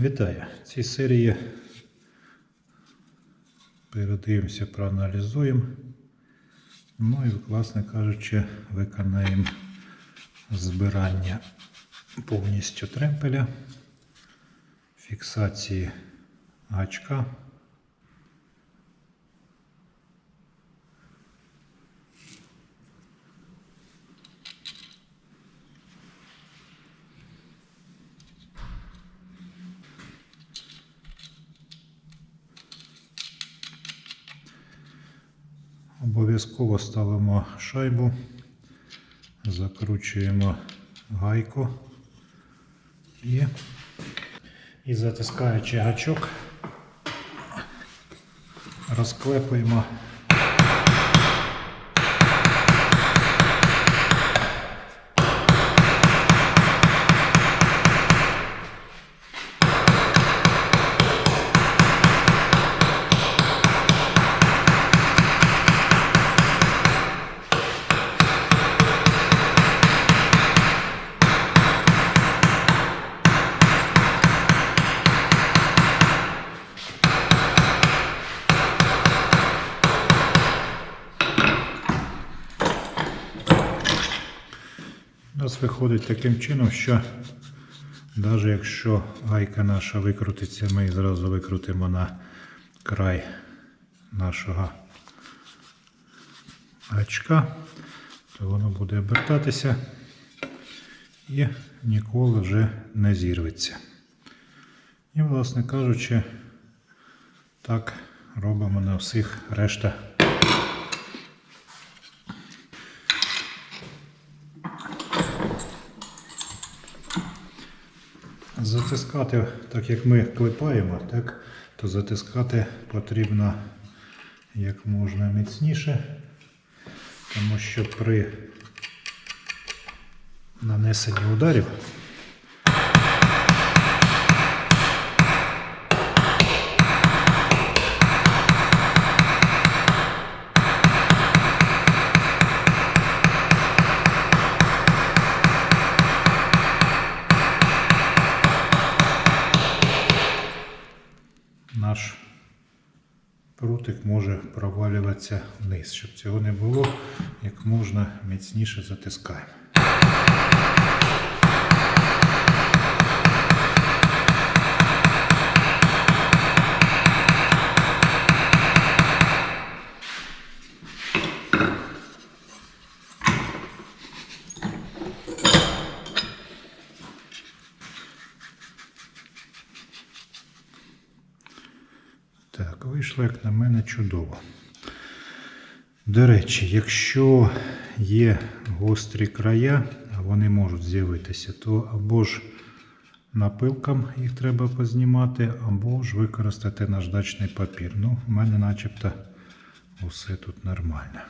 Вітаю! В цій серії передивимося, проаналізуємо. Ну і, власне кажучи, виконаємо збирання повністю тремпеля, фіксації гачка. Обов'язково ставимо шайбу, закручуємо гайку і, і затискаючи гачок, розклепуємо У нас виходить таким чином, що навіть якщо гайка наша викрутиться, ми її зразу викрутимо на край нашого гачка, то воно буде обертатися і ніколи вже не зірветься. І, власне кажучи, так робимо на всіх решта Затискати, так як ми клепаємо, так, то затискати потрібно як можна міцніше, тому що при нанесенні ударів наш прутик може провалюватися вниз. Щоб цього не було, як можна міцніше затискаємо. Так, вийшло, як на мене, чудово. До речі, якщо є гострі края, а вони можуть з'явитися, то або ж напилкам їх треба познімати, або ж використати наждачний папір. Ну, в мене начебто усе тут нормально.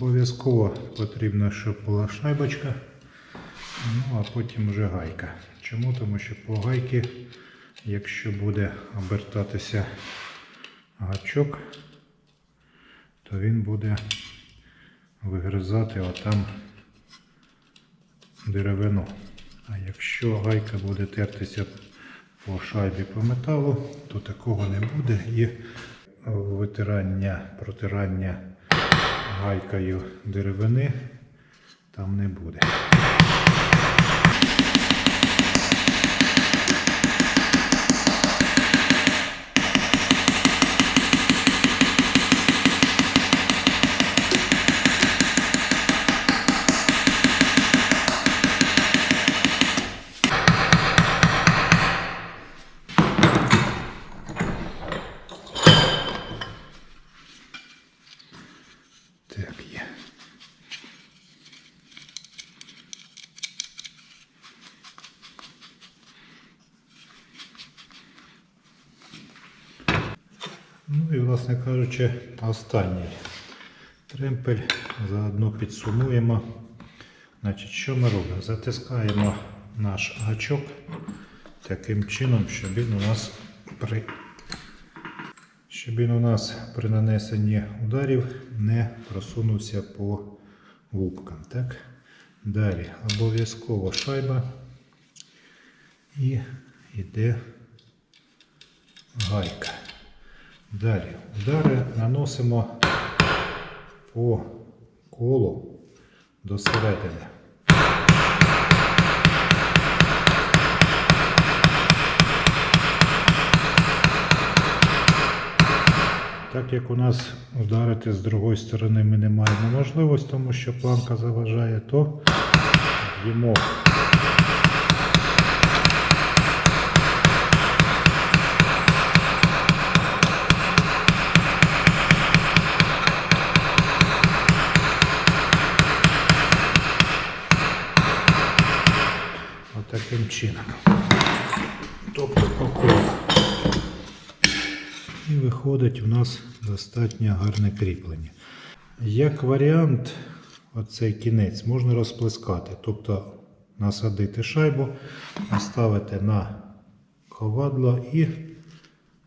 Обов'язково потрібно, щоб була шайбочка, ну а потім вже гайка. Чому? Тому що по гайки, якщо буде обертатися гачок, то він буде вигризати отам деревину. А якщо гайка буде тертися по шайбі по металу, то такого не буде і витирання, протирання гайкою деревини там не буде. Так, є. Ну і, власне кажучи, останній тремпель. Заодно підсумуємо. Значить, що ми робимо? Затискаємо наш гачок таким чином, щоб він у нас при щоб він у нас при нанесенні ударів не просунувся по губкам. Так? Далі обов'язково шайба і йде гайка. Далі удари наносимо по колу до середини. Так як у нас ударити з другої сторони ми не маємо можливості, тому що планка заважає, то б'ємо чином. Тобто по. І виходить у нас достатньо гарне кріплення. Як варіант, оцей кінець можна розплескати, тобто насадити шайбу, поставити на ковадло і,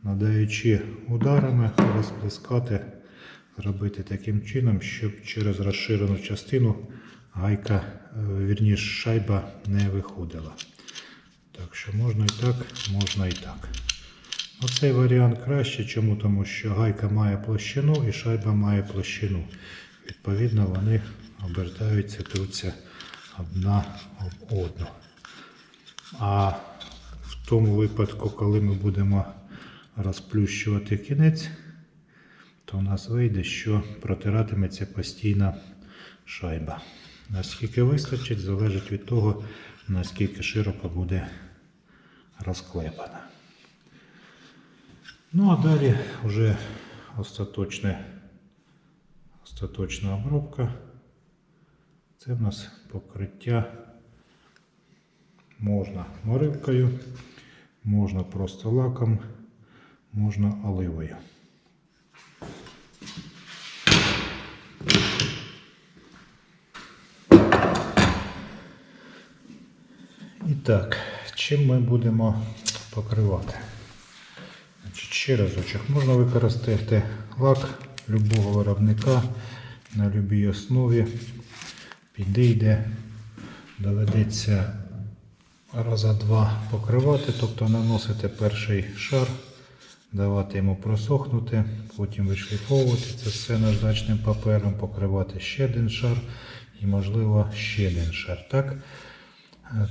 надаючи ударами, розплескати, зробити таким чином, щоб через розширену частину гайка, е, вірніше шайба не виходила. Так що можна і так, можна і так. Оцей варіант краще. Чому? Тому що гайка має площину і шайба має площину. Відповідно, вони обертаються, труться одна об одну. А в тому випадку, коли ми будемо розплющувати кінець, то у нас вийде, що протиратиметься постійно шайба. Наскільки вистачить, залежить від того, наскільки широко буде розклепана. Ну а далі вже остаточне, остаточна обробка. Це в нас покриття можна морилкою, можна просто лаком, можна оливою. І так, чим ми будемо покривати? Значить, ще разочок. Можна використати лак любого виробника на будь-якій основі. Підійде, доведеться раза два покривати, тобто наносити перший шар, давати йому просохнути, потім вишліфовувати це все наждачним папером, покривати ще один шар і, можливо, ще один шар. Так?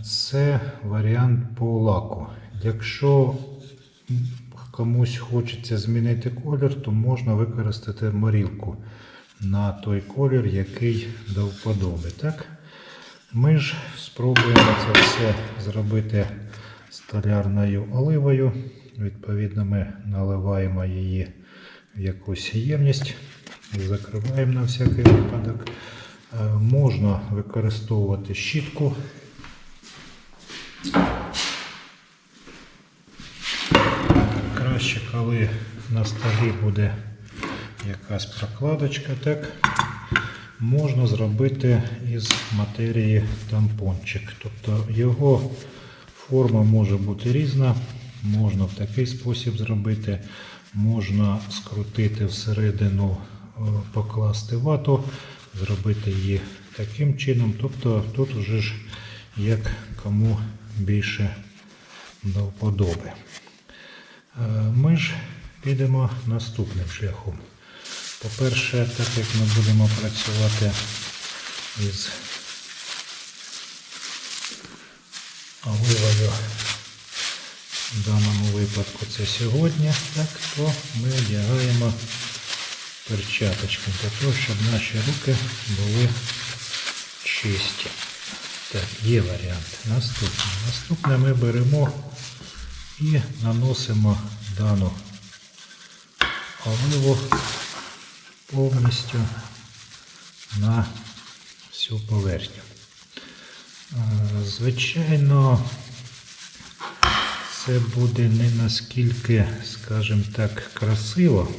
Це варіант по лаку. Якщо комусь хочеться змінити колір, то можна використати морілку на той колір, який до вподоби. Так? Ми ж спробуємо це все зробити столярною оливою. Відповідно, ми наливаємо її в якусь ємність, закриваємо на всякий випадок. Е, Можна використовувати щітку. Краще, коли на столі буде якась прокладочка, так можна зробити із матерії тампончик. Тобто його форма може бути різна, можна в такий спосіб зробити, можна скрутити всередину, е, покласти вату, зробити її таким чином. Тобто тут вже ж як кому більше до вподоби. Е, Ми ж підемо наступним шляхом. По-перше, так як ми будемо працювати із оливою, в даному випадку це сьогодні, так, то ми одягаємо перчаточки для того, щоб наші руки були чисті. Так, є варіант. Наступне. Наступне ми беремо і наносимо дану оливу повністю на всю поверхню. Е, Звичайно, це буде не наскільки, скажімо так, красиво,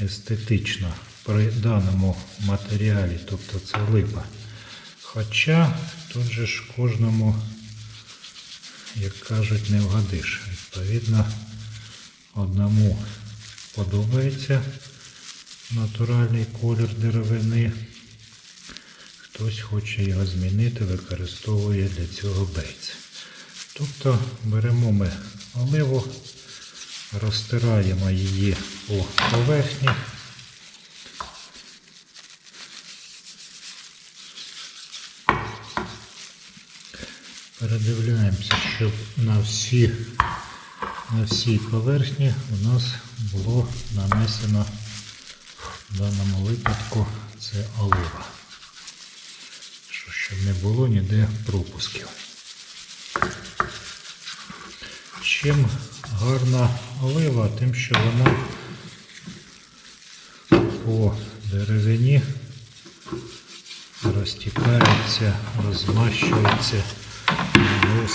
естетично при даному матеріалі, тобто це липа. Хоча тут же ж кожному, як кажуть, не вгадиш. Відповідно, одному подобається натуральний колір деревини. Хтось хоче його змінити, використовує для цього бейц. Тобто беремо ми оливу, розтираємо її по поверхні. Передивляємося, щоб на всі, на всій поверхні у нас було нанесено в даному випадку це олива. Що, щоб не було ніде пропусків. Чим гарна олива, тим, що вона по деревині розтікається, розмащується,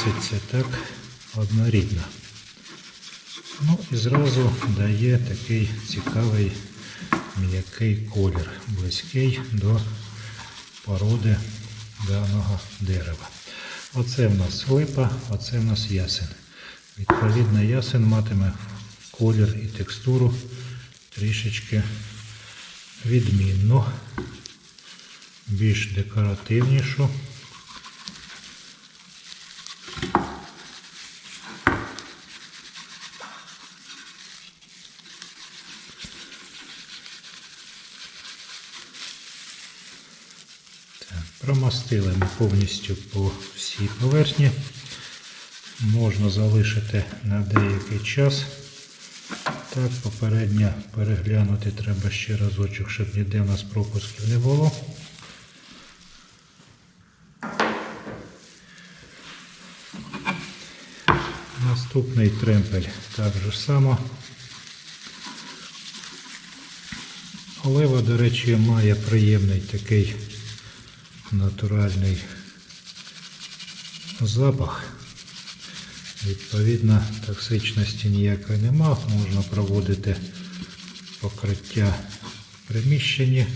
наноситься так однорідно. Ну і зразу дає такий цікавий м'який колір, близький до породи даного дерева. Оце в нас липа, оце в нас ясен. Відповідно, ясен матиме колір і текстуру трішечки відмінну, більш декоративнішу. Так, Промастили ми повністю по всій поверхні. Можна залишити на деякий час. Так, попередньо переглянути треба ще разочок, щоб ніде в нас пропусків не було. Наступний тремпель так же само. Олива, до речі, має приємний такий натуральний запах. Відповідно, токсичності ніякої нема. Можна проводити покриття в приміщенні.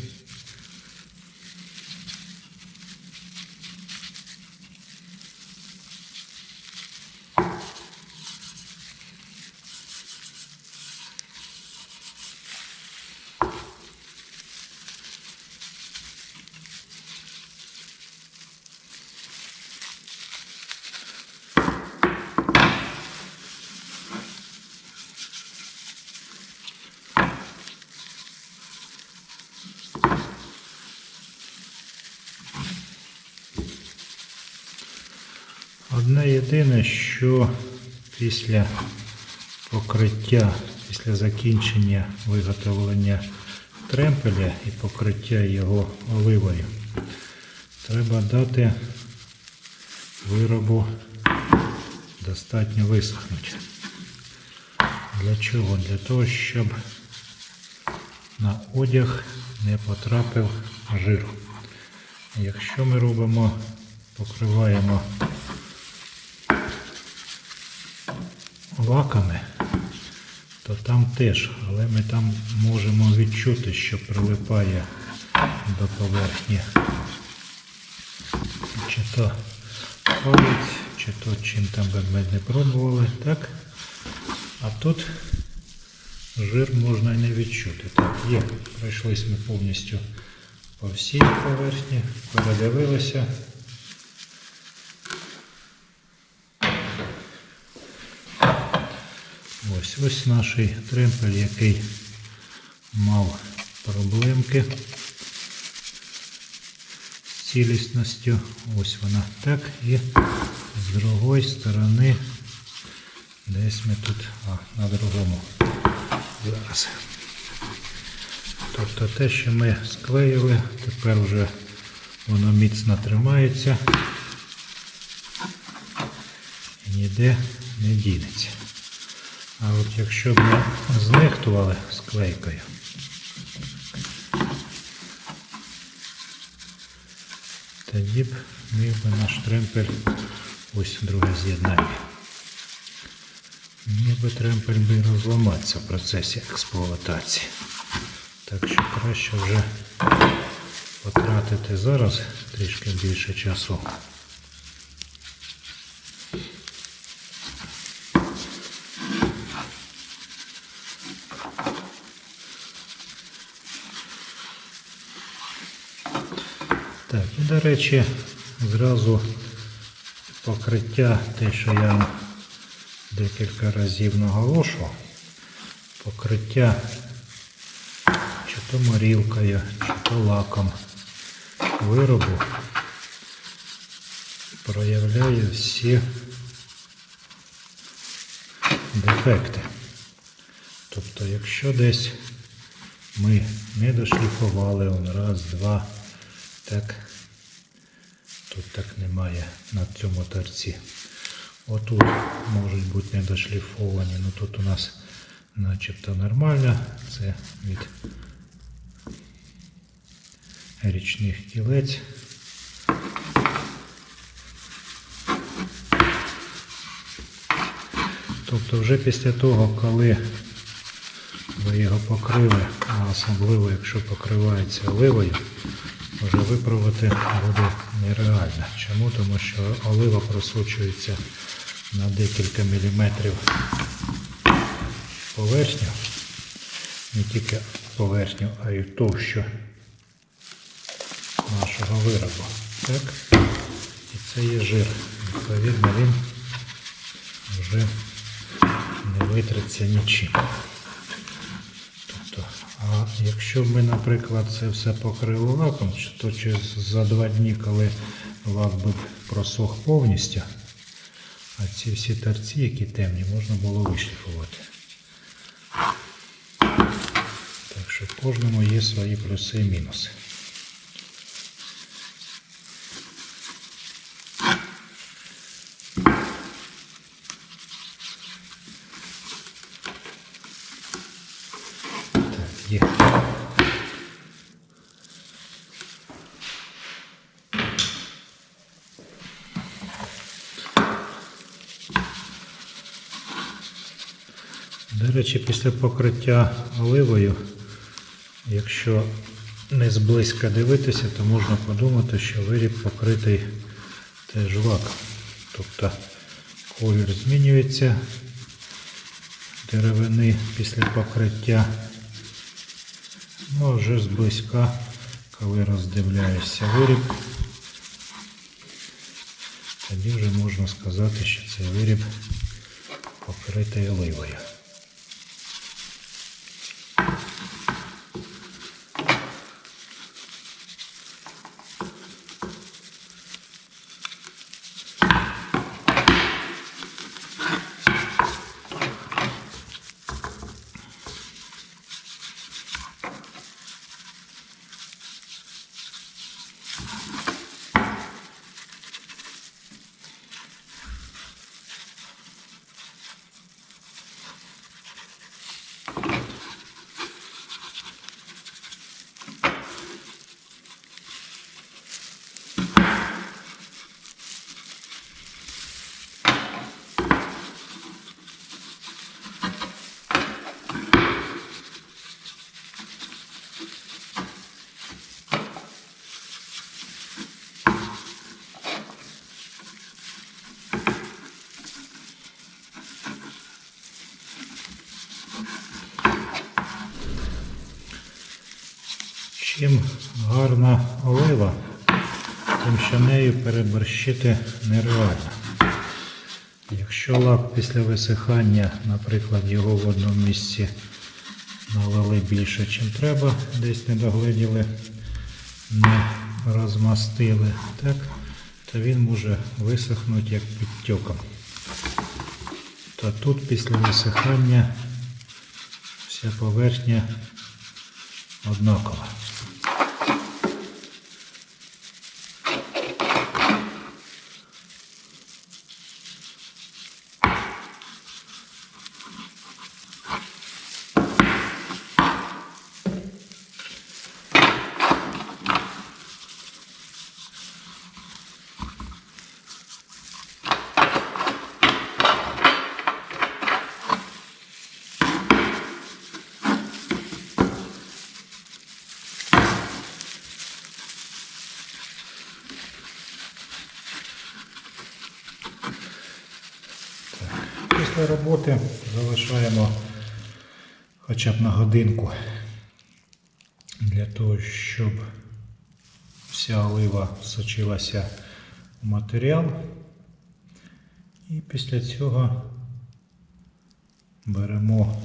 Єдине, що після покриття, після закінчення виготовлення тремпеля і покриття його оливою, треба дати виробу достатньо висохнути. Для чого? Для того, щоб на одяг не потрапив жир. Якщо ми робимо, покриваємо лаками, то там теж, але ми там можемо відчути, що прилипає до поверхні. Чи то палець, чи то чим там би ми не пробували, так? А тут жир можна і не відчути. Так, є, пройшлись ми повністю по всій поверхні, передивилися. Ось наш тремпель, який мав проблемки з цілісністю. Ось вона так. І з другої сторони десь ми тут, а, на другому. Зараз. Тобто те, що ми склеїли, тепер вже воно міцно тримається і ніде не дінеться. А от якщо б ми знехтували склейкою, тоді б міг би наш тремпель ось друге з'єднання. Міг би тремпель би розламатися в процесі експлуатації. Так що краще вже потратити зараз трішки більше часу. До речі, зразу покриття, те, що я декілька разів наголошував, покриття чи то морілкою, чи то лаком виробу проявляє всі дефекти. Тобто, якщо десь ми не дошліфували он раз, два, так, тут так немає на цьому торці. Отут можуть бути недошліфовані, ну тут у нас начебто нормально. Це від річних кілець. Тобто вже після того, коли ви його покрили, а особливо якщо покривається оливою, вже виправити буде нереально. Чому? Тому що олива просочується на декілька міліметрів поверхню, не тільки поверхню, а й товщу нашого виробу. Так? І це є жир. Відповідно, він вже не витриться нічим. А якщо ми, наприклад, це все покрили лаком, то через за два дні, коли лак би просох повністю, а ці всі торці, які темні, можна було вишліфувати. Так що в кожному є свої плюси і мінуси. Так, є. До речі, покриття оливою, якщо не зблизька дивитися, то можна подумати, що виріб покритий теж лаком. Тобто колір змінюється деревини після покриття. Ну, а вже зблизька, коли роздивляєшся виріб, тоді вже можна сказати, що цей виріб покритий оливою. Чим гарна олива, тим що нею переборщити нереально. Якщо лак після висихання, наприклад, його в одному місці налили більше, чим треба, десь не догледіли, не розмастили, так, то він може висохнути як підтьоком. То тут після висихання вся поверхня однакова. Після роботи залишаємо хоча б на годинку для того, щоб вся олива всочилася в матеріал. І після цього беремо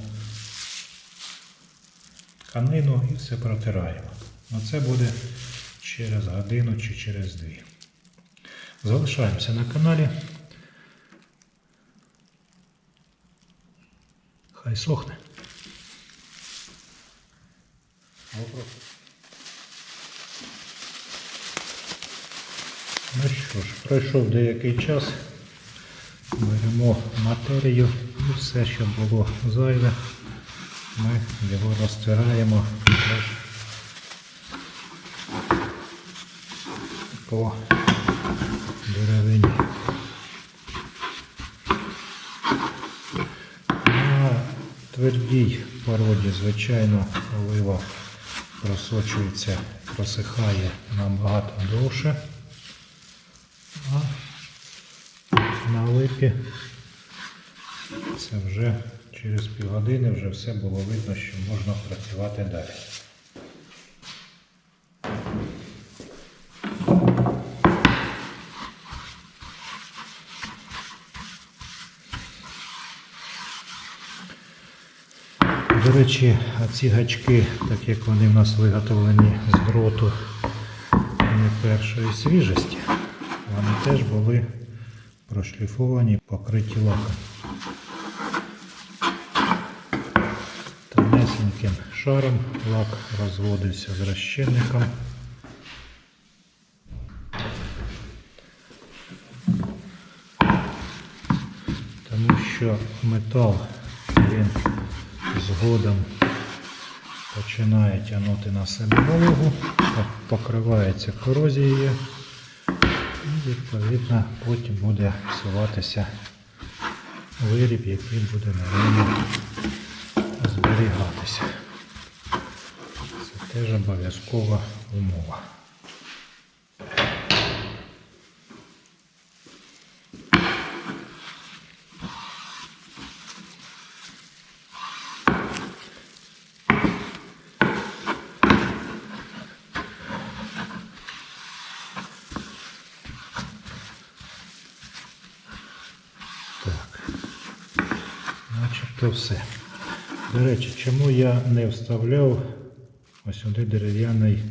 тканину і все протираємо. Ну, це буде через годину чи через дві. Залишаємося на каналі. Хай сохне. Ну що ж, пройшов деякий час. Беремо матерію і все, що було зайве, ми його розтираємо по деревині. На твердій породі, звичайно, олива просочується, просихає набагато довше. А на липі це вже через півгодини вже все було видно, що можна працювати далі. До речі, ці гачки, так як вони в нас виготовлені з дроту не першої свіжості, вони теж були прошліфовані, покриті лаком. Тонесеньким шаром лак розводився з розчинником. Тому що метал згодом починає тягнути на себе вологу, покривається корозією і відповідно потім буде псуватися виріб, який буде на ньому зберігатися. Це теж обов'язкова умова. Так. Начебто все. До речі, чому я не вставляв ось сюди дерев'яний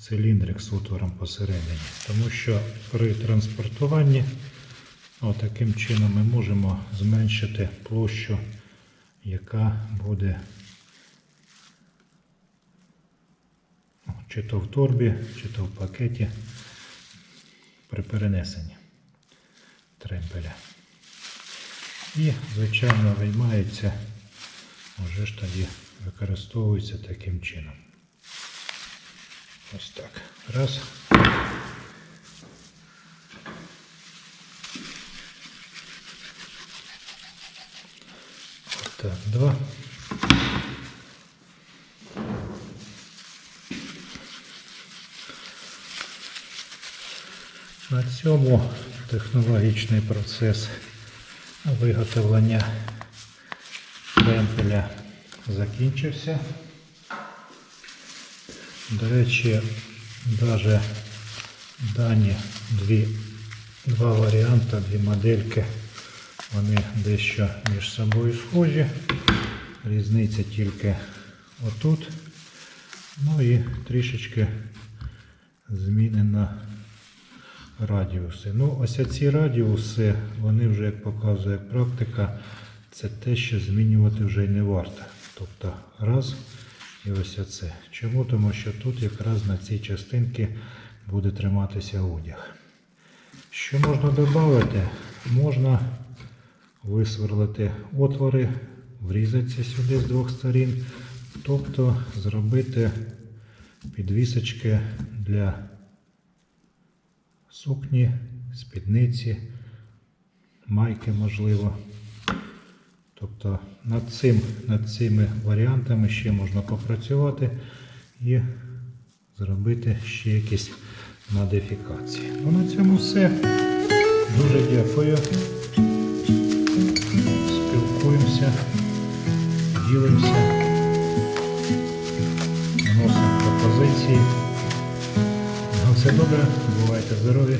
циліндрик з отвором посередині? Тому що при транспортуванні таким чином ми можемо зменшити площу, яка буде ну, чи то в торбі, чи то в пакеті при перенесенні тремпеля. І, звичайно, виймається, вже ж тоді використовується таким чином. Ось так. Раз. Ось Так, два. На цьому технологічний процес виготовлення темпеля закінчився. До речі, навіть дані дві, два варіанти, дві модельки, вони дещо між собою схожі. Різниця тільки отут. Ну і трішечки змінена радіуси. Ну, ось ці радіуси, вони вже, як показує практика, це те, що змінювати вже й не варто. Тобто раз і ось оце. Чому? Тому що тут якраз на цій частинці буде триматися одяг. Що можна додати? Можна висверлити отвори, врізатися сюди з двох сторін, тобто зробити підвісочки для сукні, спідниці, майки можливо. Тобто над, цим, над цими варіантами ще можна попрацювати і зробити ще якісь модифікації. Ну на цьому все. Дуже дякую. Спілкуємося, ділимося, добре, бувайте здорові.